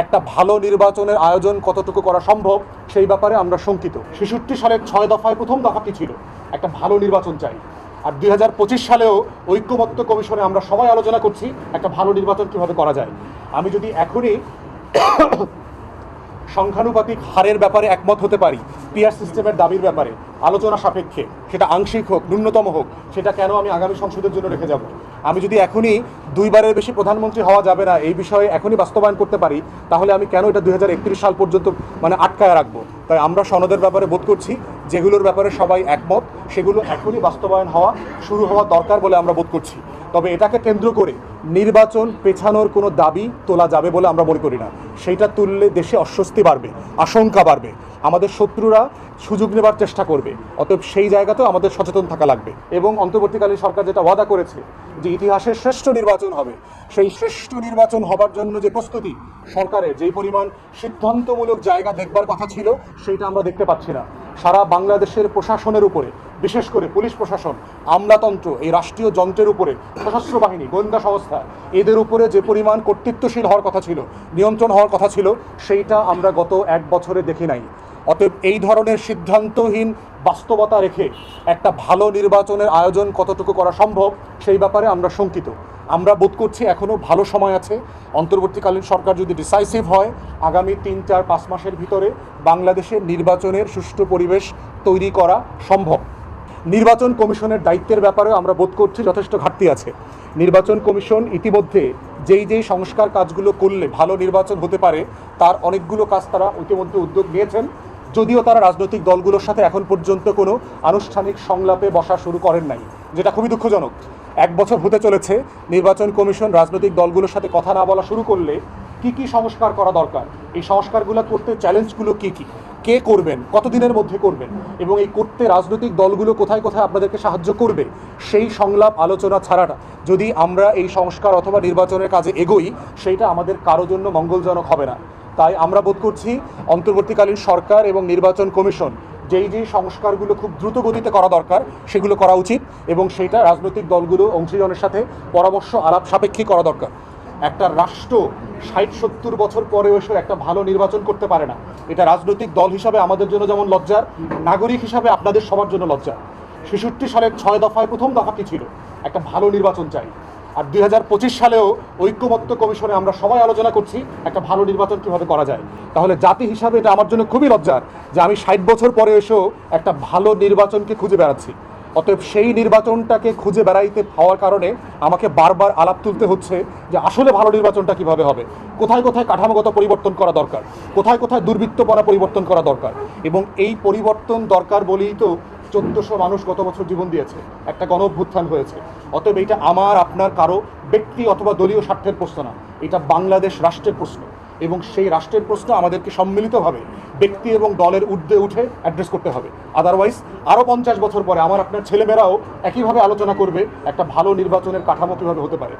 একটা ভালো নির্বাচনের আয়োজন কতটুকু করা সম্ভব, সেই ব্যাপারে আমরা শঙ্কিত। ছেষট্টি সালের ছয় দফায় প্রথম দফাটি ছিল, একটা ভালো নির্বাচন চাই। আর দুই হাজার পঁচিশ সালেও ঐক্যমত্য কমিশনে আমরা সবাই আলোচনা করছি, একটা ভালো নির্বাচন কীভাবে করা যায়। আমি যদি এখনই সংখ্যানুপাতিক হারের ব্যাপারে একমত হতে পারি পিয়ার সিস্টেমের দাবির ব্যাপারে, আলোচনা সাপেক্ষে, সেটা আংশিক হোক, ন্যূনতম হোক, সেটা কেন আমি আগামী সংসদের জন্য রেখে যাব? আমি যদি এখনই দুইবারের বেশি প্রধানমন্ত্রী হওয়া যাবে না, এই বিষয়ে এখনই বাস্তবায়ন করতে পারি, তাহলে আমি কেন এটা দু হাজার একত্রিশ সাল পর্যন্ত মানে আটকায় রাখব? তাই আমরা সনদের ব্যাপারে বোধ করছি, যেগুলোর ব্যাপারে সবাই একমত, সেগুলো এখনই বাস্তবায়ন হওয়া, শুরু হওয়া দরকার বলে আমরা বোধ করছি। তবে এটাকে কেন্দ্র করে নির্বাচন পেছানোর কোনো দাবি তোলা যাবে বলে আমরা মনে করি না। সেইটা তুললে দেশে অস্বস্তি বাড়বে, আশঙ্কা বাড়বে। আমাদের শত্রুরা সুযোগ নেবার চেষ্টা করবে। অতএব সেই জায়গাতেও আমাদের সচেতন থাকা লাগবে। এবং অন্তর্বর্তীকালীন সরকার যেটা ওয়াদা করেছে যে ইতিহাসের শ্রেষ্ঠ নির্বাচন হবে, সেই শ্রেষ্ঠ নির্বাচন হবার জন্য যে প্রস্তুতি সরকারের, যেই পরিমাণ সিদ্ধান্তমূলক জায়গা দেখবার কথা ছিল, সেইটা আমরা দেখতে পাচ্ছি না। সারা বাংলাদেশের প্রশাসনের উপরে, বিশেষ করে পুলিশ প্রশাসন, আমলাতন্ত্র, এই রাষ্ট্রীয় যন্ত্রের উপরে, সশস্ত্র বাহিনী, গোয়েন্দা সংস্থা, এদের উপরে যে পরিমাণ কর্তৃত্বশীল হওয়ার কথা ছিল, নিয়ন্ত্রণ হওয়ার কথা ছিল, সেইটা আমরা গত এক বছরে দেখি নাই। অতএব এই ধরনের সিদ্ধান্তহীন বাস্তবতা রেখে একটা ভালো নির্বাচনের আয়োজন কতটুকু করা সম্ভব, সেই ব্যাপারে আমরা শঙ্কিত। আমরা বোধ করছি এখনও ভালো সময় আছে। অন্তর্বর্তীকালীন সরকার যদি ডিসাইসিভ হয়, আগামী তিন, চার, পাঁচ মাসের ভিতরে বাংলাদেশের নির্বাচনের সুষ্ঠু পরিবেশ তৈরি করা সম্ভব। নির্বাচন কমিশনের দায়িত্বের ব্যাপারেও আমরা বোধ করছি যথেষ্ট ঘাটতি আছে। নির্বাচন কমিশন ইতিমধ্যে যেই যেই সংস্কার কাজগুলো করলে ভালো নির্বাচন হতে পারে, তার অনেকগুলো কাজ তারা ইতিমধ্যে উদ্যোগ নিয়েছেন। যদিও তারা রাজনৈতিক দলগুলোর সাথে এখন পর্যন্ত কোনো আনুষ্ঠানিক সংলাপে বসা শুরু করেন নাই, যেটা খুবই দুঃখজনক। এক বছর হতে চলেছে, নির্বাচন কমিশন, রাজনৈতিক দলগুলোর সাথে কথা না বলা শুরু করলে কি কি সংস্কার করা দরকার? এই সংস্কারগুলো করতে চ্যালেঞ্জগুলো কি কি? কে করবেন? কতদিনের মধ্যে করবেন? এবং এই করতে রাজনৈতিক দলগুলো কোথায় কোথায় আপনাদেরকে সাহায্য করবে? সেই সংলাপ আলোচনা ছাড়াটা যদি আমরা এই সংস্কার অথবা নির্বাচনের কাজে এগোই, সেইটা আমাদের কারও জন্য মঙ্গলজনক হবে না। তাই আমরা বোধ করছি, অন্তর্বর্তীকালীন সরকার এবং নির্বাচন কমিশন যেই যেই সংস্কারগুলো খুব দ্রুত গতিতে করা দরকার, সেগুলো করা উচিত এবং সেটা রাজনৈতিক দলগুলো অংশীজনের সাথে পরামর্শ আলাপ সাপেক্ষে করা দরকার। একটা রাষ্ট্র ষাট সত্তর বছর পরে এসে একটা ভালো নির্বাচন করতে পারে না। এটা রাজনৈতিক দল হিসাবে আমাদের জন্য যেমন লজ্জার, নাগরিক হিসাবে আপনাদের সবার জন্য লজ্জা ছেষট্টি সালের ছয় দফায় প্রথম দফা কি ছিল। একটা ভালো নির্বাচন চাই। আর দুই হাজার পঁচিশ সালেও ঐক্যমত্য কমিশনে আমরা সবাই আলোচনা করছি একটা ভালো নির্বাচন কীভাবে করা যায়। তাহলে জাতি হিসাবে এটা আমার জন্য খুবই লজ্জার যে আমি ষাট বছর পরে এসেও একটা ভালো নির্বাচনকে খুঁজে বেড়াচ্ছি। অতএব সেই নির্বাচনটাকে খুঁজে বেড়াইতে হওয়ার কারণে আমাকে বারবার আলাপ তুলতে হচ্ছে যে আসলে ভালো নির্বাচনটা কীভাবে হবে। কোথায় কোথায় কাঠামোগত পরিবর্তন করা দরকার? কোথায় কোথায় দুর্বৃত্ত দুর্বৃত্তপনা পরিবর্তন করা দরকার? এবং এই পরিবর্তন দরকার বলেই তো চোদ্দশো মানুষ গত বছর জীবন দিয়েছে। একটা গণ অভ্যুত্থান হয়েছে। অতএব এটা আমার, আপনার, কারও ব্যক্তি অথবা দলীয় স্বার্থের প্রশ্ন না। এটা বাংলাদেশ রাষ্ট্রের প্রশ্ন। এবং সেই রাষ্ট্রের প্রশ্ন আমাদেরকে সম্মিলিতভাবে ব্যক্তি এবং দলের ঊর্ধ্বে উঠে অ্যাড্রেস করতে হবে। আদারওয়াইজ আরও পঞ্চাশ বছর পরে আমার আপনার ছেলেমেয়েরাও একইভাবে আলোচনা করবে, একটা ভালো নির্বাচনের কাঠামো কীভাবে হতে পারে।